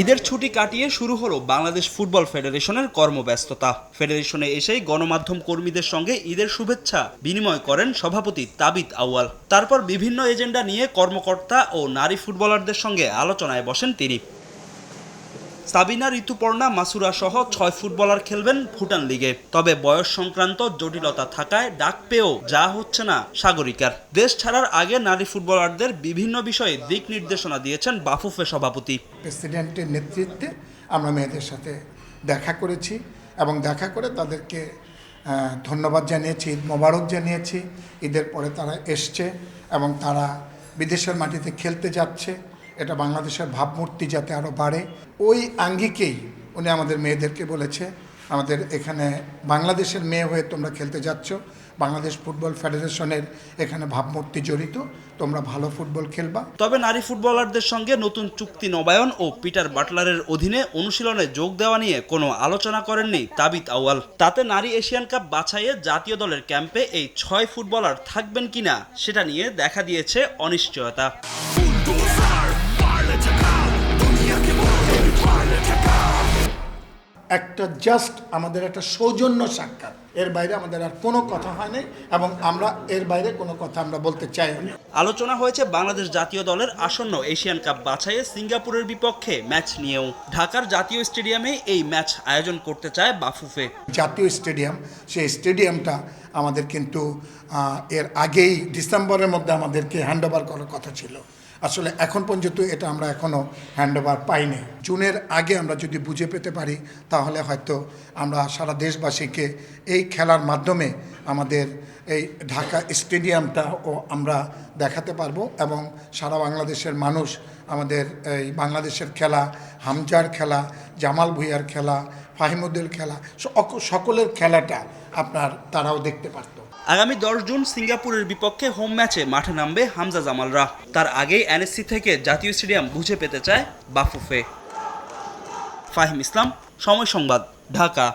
ঈদের ছুটি কাটিয়ে শুরু হলো বাংলাদেশ ফুটবল ফেডারেশনের কর্মব্যস্ততা। ফেডারেশনে এসেই গণমাধ্যম কর্মীদের সঙ্গে ঈদের শুভেচ্ছা বিনিময় করেন সভাপতি তাবিত আউয়াল। তারপর বিভিন্ন এজেন্ডা নিয়ে কর্মকর্তা ও নারী ফুটবলারদের সঙ্গে আলোচনায় বসেন তিনি। সাবিনা ঋতুপর্ণা মাসুরা সহ ছয় ফুটবলার খেলবেন ভুটান লিগে। তবে বয়স সংক্রান্ত জটিলতা থাকায় ডাক পেয়েও যা হচ্ছে না সাগরিকার। দেশ ছাড়ার আগে নারী ফুটবলারদের বিভিন্ন বিষয়ে দিক নির্দেশনা দিয়েছেন বাফুফে সভাপতি। প্রেসিডেন্টের নেতৃত্বে আমরা মেয়েদের সাথে দেখা করেছি এবং দেখা করে তাদেরকে ধন্যবাদ জানিয়েছি, ঈদ মোবারক জানিয়েছি। ঈদের পরে তারা এসছে এবং তারা বিদেশের মাটিতে খেলতে যাচ্ছে। এটা বাংলাদেশের ভাবমূর্তি যাতে আরও বাড়ে। ওই আঙ্গিকেই উনি আমাদের মেয়েদেরকে বলেছে, আমাদের এখানে বাংলাদেশের মেয়ে হয়ে তোমরা খেলতে যাচ্ছ, বাংলাদেশ ফুটবল ফেডারেশনের এখানে ভাবমূর্তি জড়িত, তোমরা ভালো ফুটবল খেলবা। তবে নারী ফুটবলারদের সঙ্গে নতুন চুক্তি নবায়ন ও পিটার বাটলারের অধীনে অনুশীলনে যোগ দেওয়া নিয়ে কোনো আলোচনা করেননি তাবিত আউয়াল। তাতে নারী এশিয়ান কাপ বাছাইয়ে জাতীয় দলের ক্যাম্পে এই ছয় ফুটবলার থাকবেন কিনা, সেটা নিয়ে দেখা দিয়েছে অনিশ্চয়তা। একটা জাস্ট আমাদের একটা সৌজন্য সাক্ষাৎ। এর বাইরে আমাদের আর কোনো কথা হয় নাই এবং আমরা এর বাইরে কোনো কথা আমরা বলতে চাই না। আলোচনা হয়েছে বাংলাদেশ জাতীয় দলের আসন্ন এশিয়ান কাপ বাছাইয়ে সিঙ্গাপুরের বিপক্ষে ম্যাচ নিয়েও। ঢাকার জাতীয় স্টেডিয়ামে এই ম্যাচ আয়োজন করতে চায় বাফুফে। জাতীয় স্টেডিয়াম সেই স্টেডিয়ামটা আমাদের কিন্তু এর আগেই ডিসেম্বরের মধ্যে আমাদেরকে হ্যান্ড ওভার করার কথা ছিল। আসলে এখন পর্যন্ত এটা আমরা এখনও হ্যান্ড ওভার পাইনি। জুনের আগে আমরা যদি বুঝে পেতে পারি, তাহলে হয়তো আমরা সারা দেশবাসীকে এই খেলার মাধ্যমে আমাদের এই ঢাকা স্টেডিয়ামটাও আমরা দেখাতে পারব এবং সারা বাংলাদেশের মানুষ আমাদের এই বাংলাদেশের খেলা, হামজার খেলা, জামাল ভুইয়ার খেলা, ফাহিমুদ্দিন খেলা সক- সকলের খেলাটা আপনার তারাও দেখতে পারতো। আগামী দশ জুন সিঙ্গাপুরের বিপক্ষে হোম ম্যাচে মাঠে নামবে হামজা জামালরা। তার আগেই এনএসসি থেকে জাতীয় স্টেডিয়াম বুঝে পেতে চায় বাফুফে। ফাহিম ইসলাম, সময় সংবাদ, ঢাকা।